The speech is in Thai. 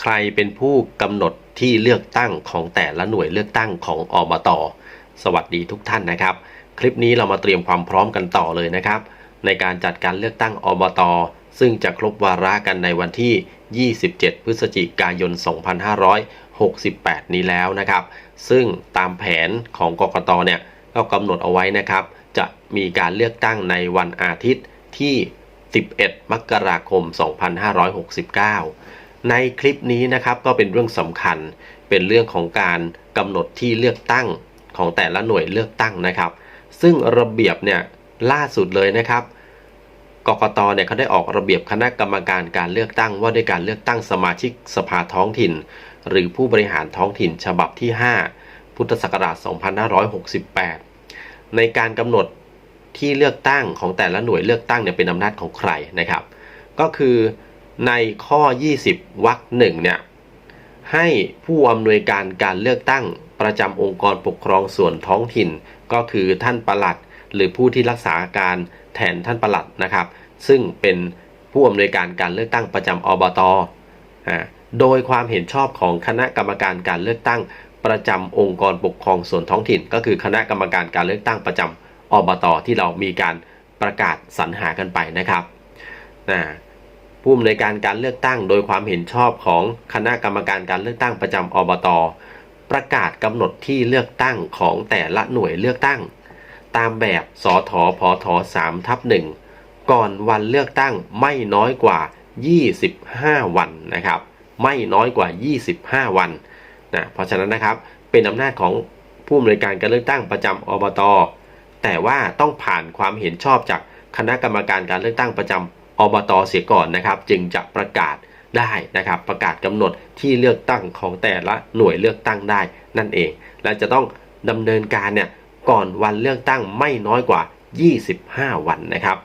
ใครเป็นผู้กำหนดที่เลือกตั้งของแต่ละหน่วยเลือกตั้งของอบตสวัสดีทุกท่านนะครับ คลิปนี้เรามาเตรียมความพร้อมกันต่อเลยนะครับ ในการจัดการเลือกตั้งอบตซึ่งจะครบวาระกันในวันที่ 27 พฤศจิกายน 2568 นี้แล้วนะครับ ซึ่งตามแผนของกกตเนี่ยก็กำหนดเอาไว้นะครับ จะมีการเลือกตั้งในวันอาทิตย์ที่ 11 มกราคม 2569 ในคลิปนี้นะครับก็เป็นเรื่องสำคัญ เป็นเรื่องของการกำหนดที่เลือกตั้งของแต่ละหน่วยเลือกตั้งนะครับ ซึ่งระเบียบเนี่ยล่าสุดเลยนะครับกกตเนี่ยเขาได้ออกระเบียบคณะกรรมการการเลือกตั้ง ว่าด้วยการเลือกตั้งสมาชิกสภาท้องถิ่น หรือผู้บริหารท้องถิ่นฉบับที่ 5 พุทธศักราช 2568 ในการกำหนดที่เลือกตั้งของแต่ละหน่วยเลือกตั้งเนี่ยเป็นอำนาจของใครนะครับ ก็คือ ในข้อ 20 วรรคหนึ่งเนี่ยให้ผู้อำนวยการการเลือกตั้งประจำองค์กรปกครองส่วนท้องถิ่น ก็คือท่านประหลัด หรือผู้ที่รักษาการแทนท่านประหลัดนะครับ ซึ่งเป็นผู้อำนวยการการเลือกตั้งประจำอบตอโดยความเห็นชอบของคณะกรรมการการเลือกตั้งประจำองค์กรปกครองส่วนท้องถิ่น ก็คือคณะกรรมการการเลือกตั้งประจำอบตที่เรามีการประกาศสรรหากันไปนะครับนะ ผู้อำนวยการการเลือกตั้ง โดยความเห็นชอบของคณะกรรมการการเลือกตั้งประจำอบต ประกาศกำหนดที่เลือกตั้งของแต่ละหน่วยเลือกตั้ง ตามแบบสอทอพอทอ3ทับหนึ่งก่อนวันเลือกตั้งไม่น้อยกว่า 25 วันนะครับ ไม่น้อยกว่า 25 วันนะเพราะฉะนั้นนะครับเป็นอำนาจของผู้อำนวยการการเลือกตั้งประจำอบต แต่ว่าต้องผ่านความเห็นชอบจากคณะกรรมการการเลือกตั้งประจำ อบตเสียก่อนนะครับ จึงจะประกาศได้นะครับประกาศกำหนดที่เลือกตั้งของแต่ละหน่วยเลือกตั้งได้นั่นเอง และจะต้องดำเนินการเนี่ยก่อนวันเลือกตั้งไม่น้อยกว่า 25 วันนะครับ